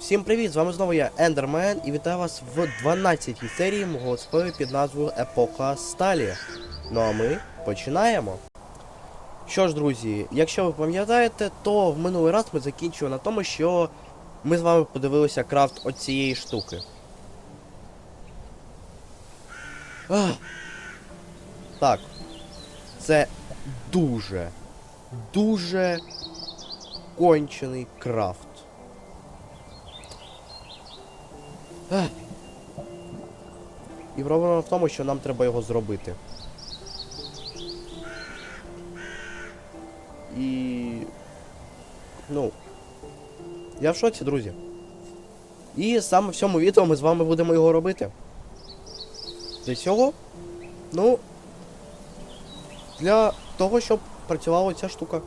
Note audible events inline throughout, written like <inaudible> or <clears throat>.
Всім привіт! З вами знову я Ендермен і вітаю вас в 12-й серії мого спою під назвою Епоха Сталі. Ну а ми починаємо. Що ж, друзі, якщо ви пам'ятаєте, то в минулий раз ми закінчили на тому, що ми з вами подивилися крафт оцієї штуки. Ах. Так. Це дуже, дуже кончений крафт. І проблема в тому, що нам треба його зробити. І. Ну. Я в шоці, друзі. І саме в цьому відео ми з вами будемо його робити. Для цього? Ну. Для того, щоб працювала ця штука.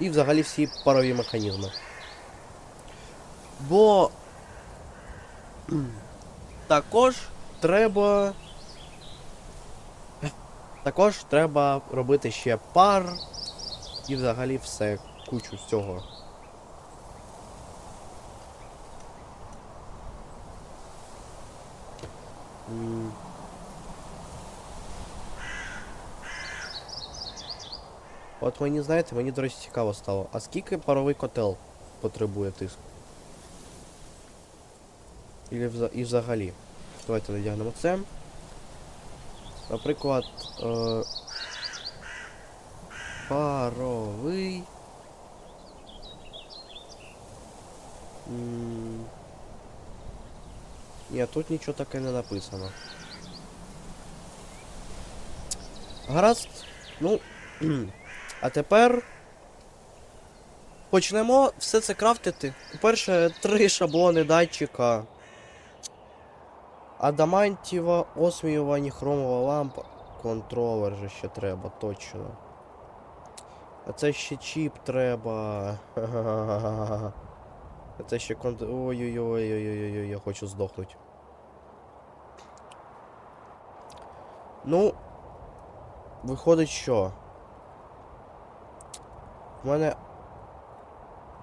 І взагалі всі парові механізми. Бо також треба. Також треба робити ще пар і взагалі все, кучу з цього. От мені, знаєте, мені, до речі, цікаво стало. А скільки паровий котел потребує тиску? І взагалі. Давайте надягнемо це. Наприклад. Е... Паровий. М, Ні, тут нічого таке не написано. Гаразд. Ну. <clears throat> А тепер. Почнемо все це крафтити. По-перше, три шаблони датчика. Адамантіва, осміюва, ніхромова лампа. Контролер же ще треба, точно. А це ще чіп треба. <laughs> А це ще конт... Ой-ой-ой-ой-ой-ой, я хочу здохнути. Ну. Виходить, що? У мене.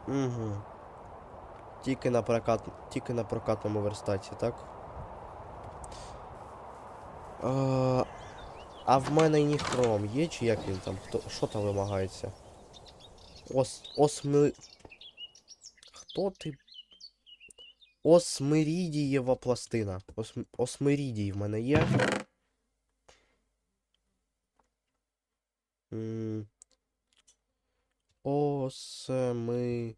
Угу. Тільки на прокат. Тільки на прокатному верстаті, так? А, а в мене ніхром є, чи як він там? Хто, що там вимагається? Ос... Осми... Хто ти? Осмирідієва пластина. Ос... Осмирідій в мене є. М, Осми...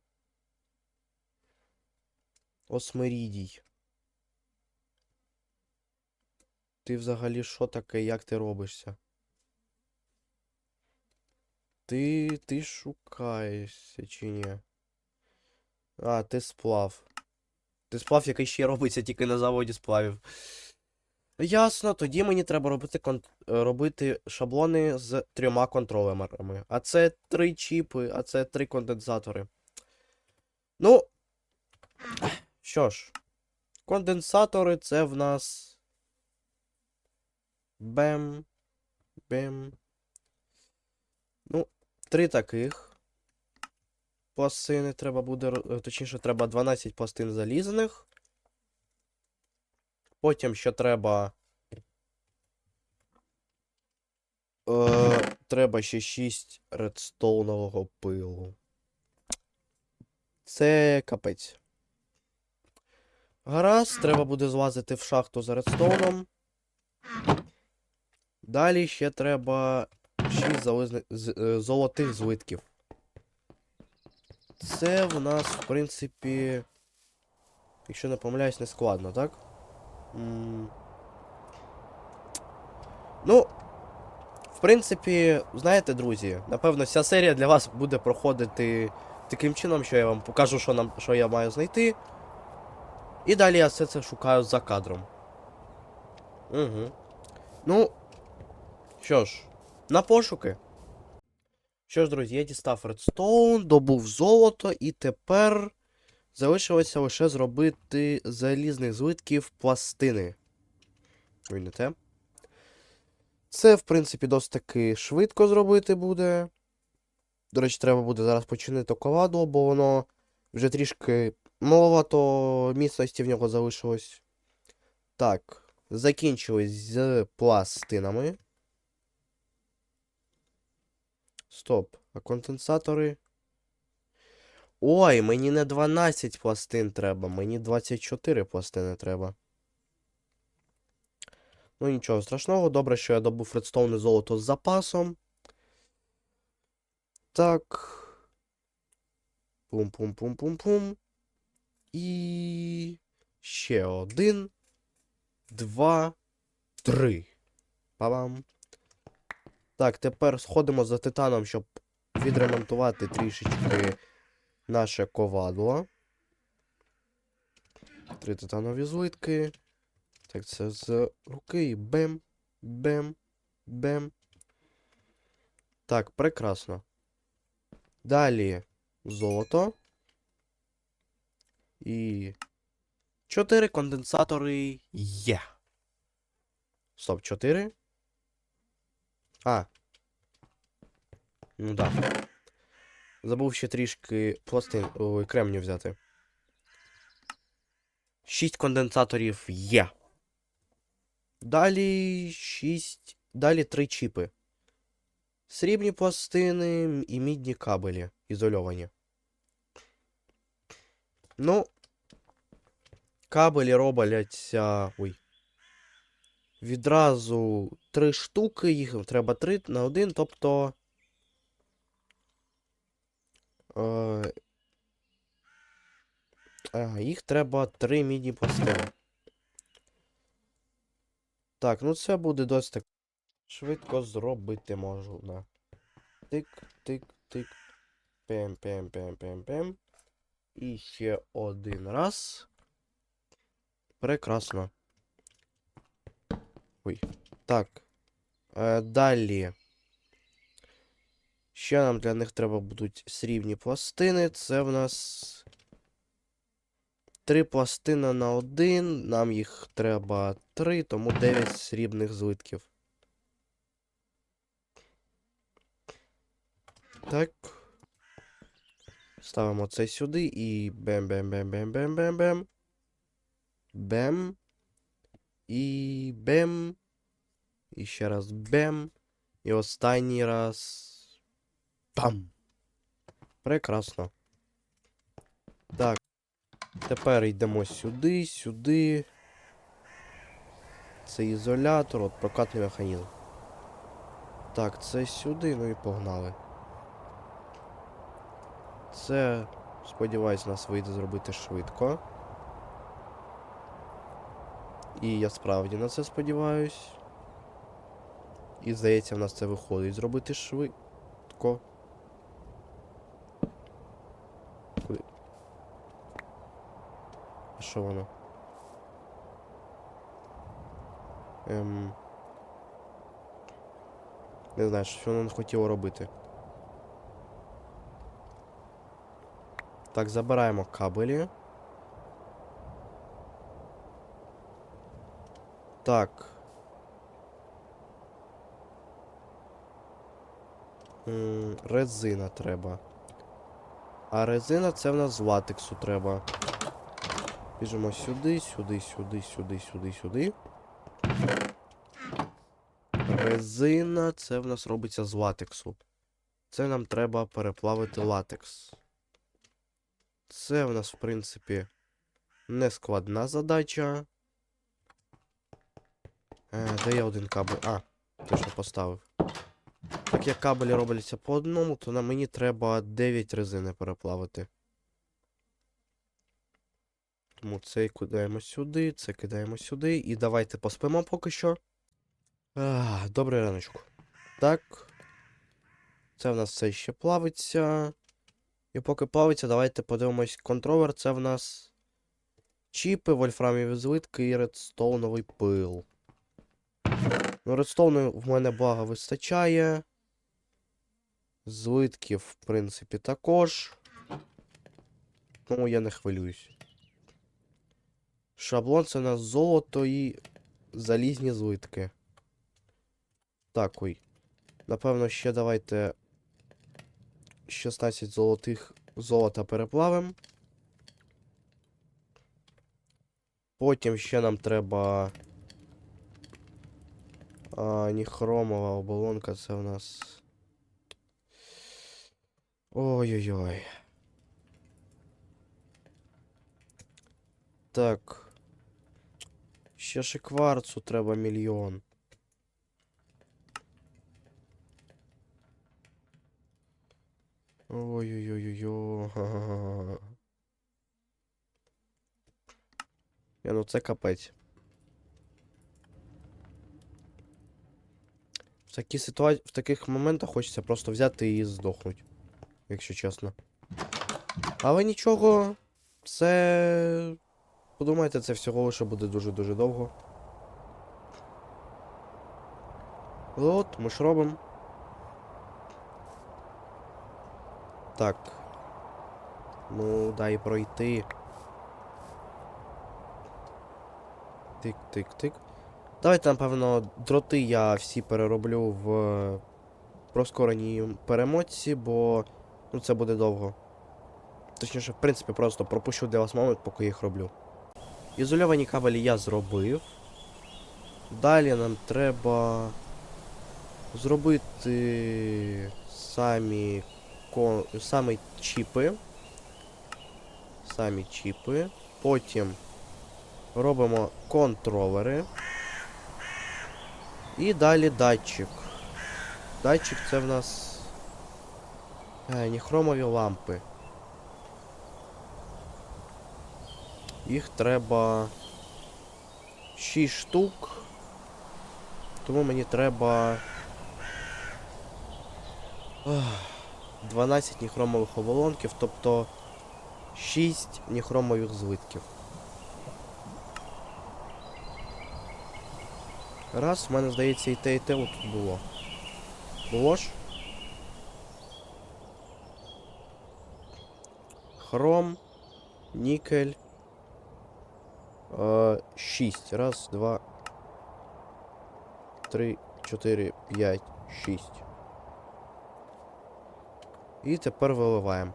Осмирідій. Ти взагалі що таке, як ти робишся? Ти. ти шукаєшся чи ні? А, ти сплав. Ти сплав, який ще робиться тільки на заводі сплавів. Ясно, тоді мені треба робити кон... робити шаблони з трьома контролерами. А це три чіпи, а це три конденсатори. Ну. Що ж, конденсатори це в нас. Бем. Бем. Ну, три таких. Пластини треба буде. е, Точніше, треба 12 пластин залізних. Потім ще треба. Е, треба ще 6 редстоунового пилу. Це капець. Гаразд, треба буде злазити в шахту за редстоуном. Далі ще треба 6 зализни... з- е, золотих злитків. Це в нас, в принципі. Якщо не помиляюсь, не складно, так? М. Ну. В принципі, знаєте, друзі, напевно, вся серія для вас буде проходити таким чином, що я вам покажу, що нам, що я маю знайти. І далі я все це шукаю за кадром. Угу. Ну. Що ж, на пошуки. Що ж, друзі, я дістав редстоун, добув золото, і тепер залишилося лише зробити залізних злитків пластини. Ой, те. Це, в принципі, досить таки швидко зробити буде. До речі, треба буде зараз починити ковадло, бо воно Вже трішки маловато міцності в нього залишилось. Так, закінчились з пластинами. Стоп. А конденсатори. Ой, мені не 12 пластин треба, мені 24 пластини треба. Ну нічого страшного, добре, що я добув редстоун і золото з запасом. Так. Пум-пум-пум-пум-пум. І ще один, два, три. Па-бам. Так, тепер сходимо за титаном, щоб відремонтувати трішечки наше ковадло. Три титанові злитки. Так, це з руки бем, бем, бем. Так, прекрасно. Далі золото. І. Чотири конденсатори є. Стоп, чотири. А. Ну да. Забув ще трішки пластин. Ой, кремню взяти. Шість конденсаторів є. Далі шість. Далі три чіпи. Срібні пластини і мідні кабелі ізольовані. Ну. Кабелі робляться. Ой. Відразу три штуки, їх треба три на один, тобто. Е, ага, їх треба три мідні пластини. Так, ну це буде досить так. Швидко зробити можна. Тик, тик, тик. Пем, пем, пем, пем, пем. І ще один раз. Прекрасно. Ой. Так. Е, далі. Ще нам для них треба будуть срібні пластини. Це в нас. Три пластини на один. Нам їх треба три, тому 9 срібних злитків. Так. Ставимо це сюди і бем-бем-бем-бем-бем-бем-бем. Бем. І бем. І ще раз бем. І останній раз. Бам. Прекрасно. Так. Тепер йдемо сюди, сюди. Це ізолятор, от прокатний механізм. Так, це сюди, ну і погнали. Це, сподіваюсь, нас вийде зробити швидко. І я справді на це сподіваюсь. І здається, в нас це виходить зробити швидко. А що воно? Ем... Не знаю, що воно хотіло робити. Так, забираємо кабелі. Так. Резина треба. А резина це в нас з латексу треба. Біжимо сюди, сюди, сюди, сюди, сюди, сюди. Резина це в нас робиться з латексу. Це нам треба переплавити латекс. Це в нас, в принципі, не складна задача. Е, де є один кабель? А, що поставив. Так як кабелі робляться по одному, то на мені треба 9 резини переплавити. Тому це кидаємо сюди, це кидаємо сюди. І давайте поспимо поки що. А, добрий раночку. Так. Це в нас все ще плавиться. І поки плавиться, давайте подивимось контролер. Це в нас чіпи, вольфрамові злитки і редстоуновий пил. Ну, редстоуну в мене блага вистачає. Злитків, в принципі, також. Тому я не хвилююсь. Шаблон це на золото і залізні злитки. Так, ой. Напевно, ще давайте 16 золотих золота переплавимо. Потім ще нам треба. А, ніхромова оболонка, це в нас. Ой-ой-ой. Так. Ще ж і кварцу треба мільйон. Ой-ой-ой-ой. <laughs> Я, ну це капець. Такі ситуації, в таких моментах хочеться просто взяти і здохнути, якщо чесно. Але нічого, це. Подумайте, це всього лише буде дуже-дуже довго. От, ми ж робимо. Так. Ну, дай пройти. Тик-тик-тик. Давайте, напевно, дроти я всі перероблю в проскореній перемотці, бо ну, це буде довго. Точніше, в принципі, просто пропущу для вас момент, поки їх роблю. Ізольовані кабелі я зробив. Далі нам треба зробити самі ко... самі чіпи. Самі чіпи. Потім робимо контролери. І далі датчик. Датчик це в нас. Е, ніхромові лампи. Їх треба 6 штук. Тому мені треба. 12 ніхромових оболонків, тобто 6 ніхромових злитків. Раз, в мене здається і те, і те отут було. Було ж? Хром, нікель. Е, 6. Раз, два, три, чотири, п'ять, шість. І тепер виливаємо.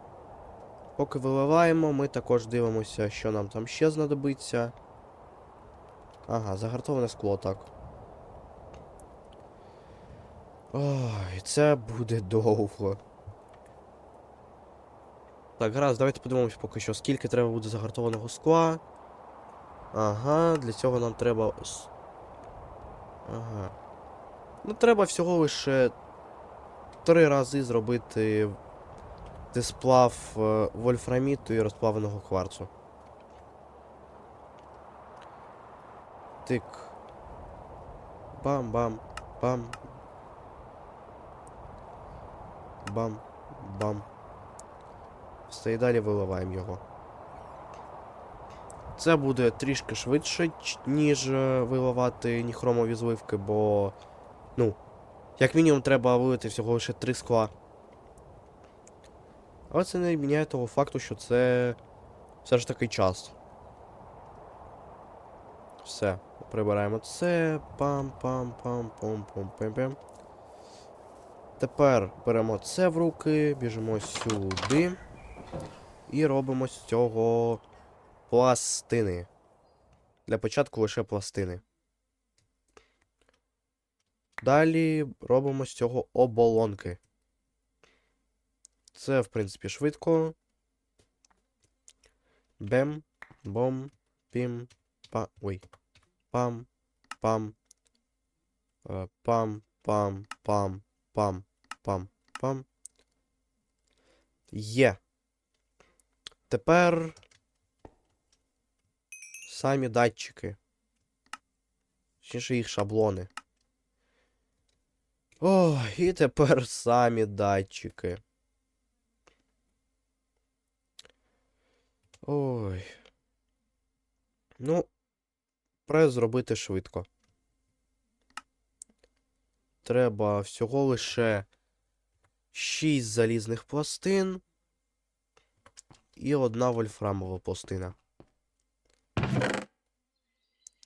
Поки виливаємо, ми також дивимося, що нам там ще знадобиться. Ага, загартоване скло, так. Ой, це буде довго. Так, гаразд, давайте подивимося поки що, скільки треба буде загартованого скла. Ага, для цього нам треба. Ага. Ну, треба всього лише три рази зробити дисплав е, вольфраміту і розплавленого кварцу. Тик. Бам-бам. Бам. Бам. Бам. Все і далі виливаємо його. Це буде трішки швидше, ніж е, виливати ніхромові зливки, бо. Ну, як мінімум треба вилити всього лише три скла. Але це не міняє того факту, що це все ж таки час. Все, прибираємо це. Пам-пам-пам-пам-пам-пам-пам. Тепер беремо це в руки, біжимо сюди. І робимо з цього пластини. Для початку лише пластини. Далі робимо з цього оболонки. Це, в принципі, швидко. Бем, бом, пім, па. Ой. Пам, пам. е, Пам, пам, пам, пам, пам, пам. Є. Тепер самі датчики. Точніше їх шаблони. О, і тепер самі датчики. Ой. Ну, прес зробити швидко. Треба всього лише 6 залізних пластин і одна вольфрамова пластина.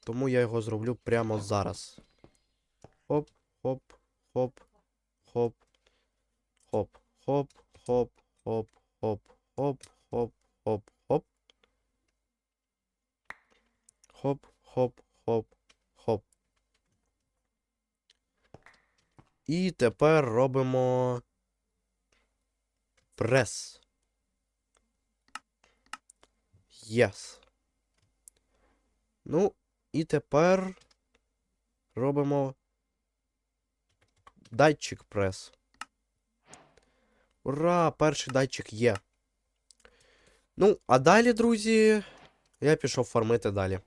Тому я його зроблю прямо зараз. Хоп, хоп, хоп, хоп, хоп, хоп, хоп, хоп, хоп, хоп, хоп, хоп, хоп. Хоп, хоп, хоп, хоп. І тепер робимо прес. Yes. Ну, і тепер робимо датчик прес. Ура! Перший датчик є. Ну, а далі, друзі, я пішов фармити далі.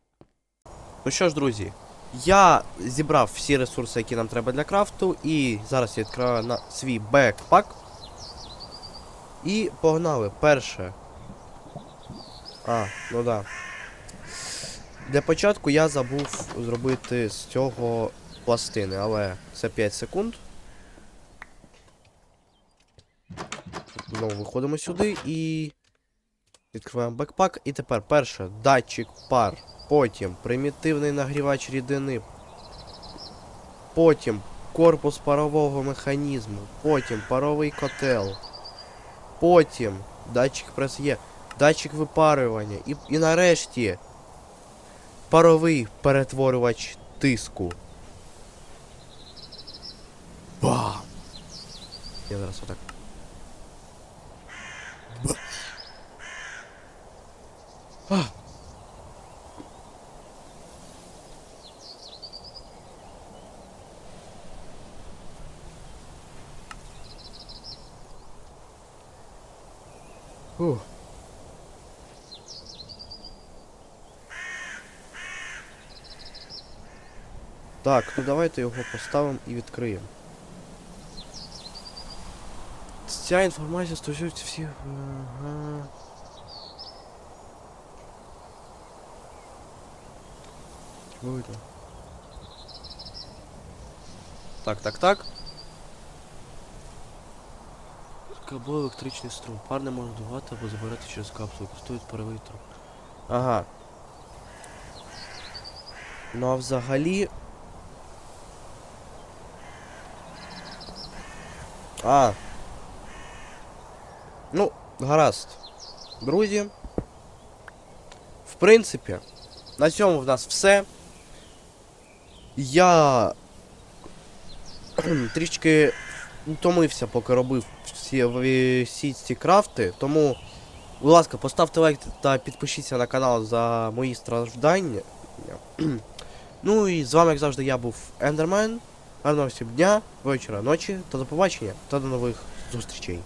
Ну що ж, друзі, я зібрав всі ресурси, які нам треба для крафту, і зараз я відкриваю на свій бекпак. І погнали. Перше. А, ну да. Для початку я забув зробити з цього пластини, але це 5 секунд. Знову виходимо сюди і. Відкриваємо бекпак. І тепер перше датчик пар. Потім примітивний нагрівач рідини. Потім корпус парового механізму. Потім паровий котел. Потім датчик прес є. Датчик випарювання. І, і нарешті паровий перетворювач тиску. Бам! Я зараз отак. Ба. А. Так, ну давайте його поставимо і відкриємо. Ця інформація стосується всіх. Ага. Видно. Так, так, так. Кабло електричний струм. Пар не можна дувати або забирати через капсулу. Користують паровий труб. Ага. Ну а взагалі. А. Ну, гаразд. Друзі. В принципі, на цьому в нас все. Я <clears throat> трішки втомився, поки робив всі, всі ці крафти. Тому, будь ласка, поставте лайк та підпишіться на канал за мої страждання. <clears throat> Ну і з вами, як завжди, я був Ендермен. Гарного всім дня, вечора, ночі та до побачення та до нових зустрічей.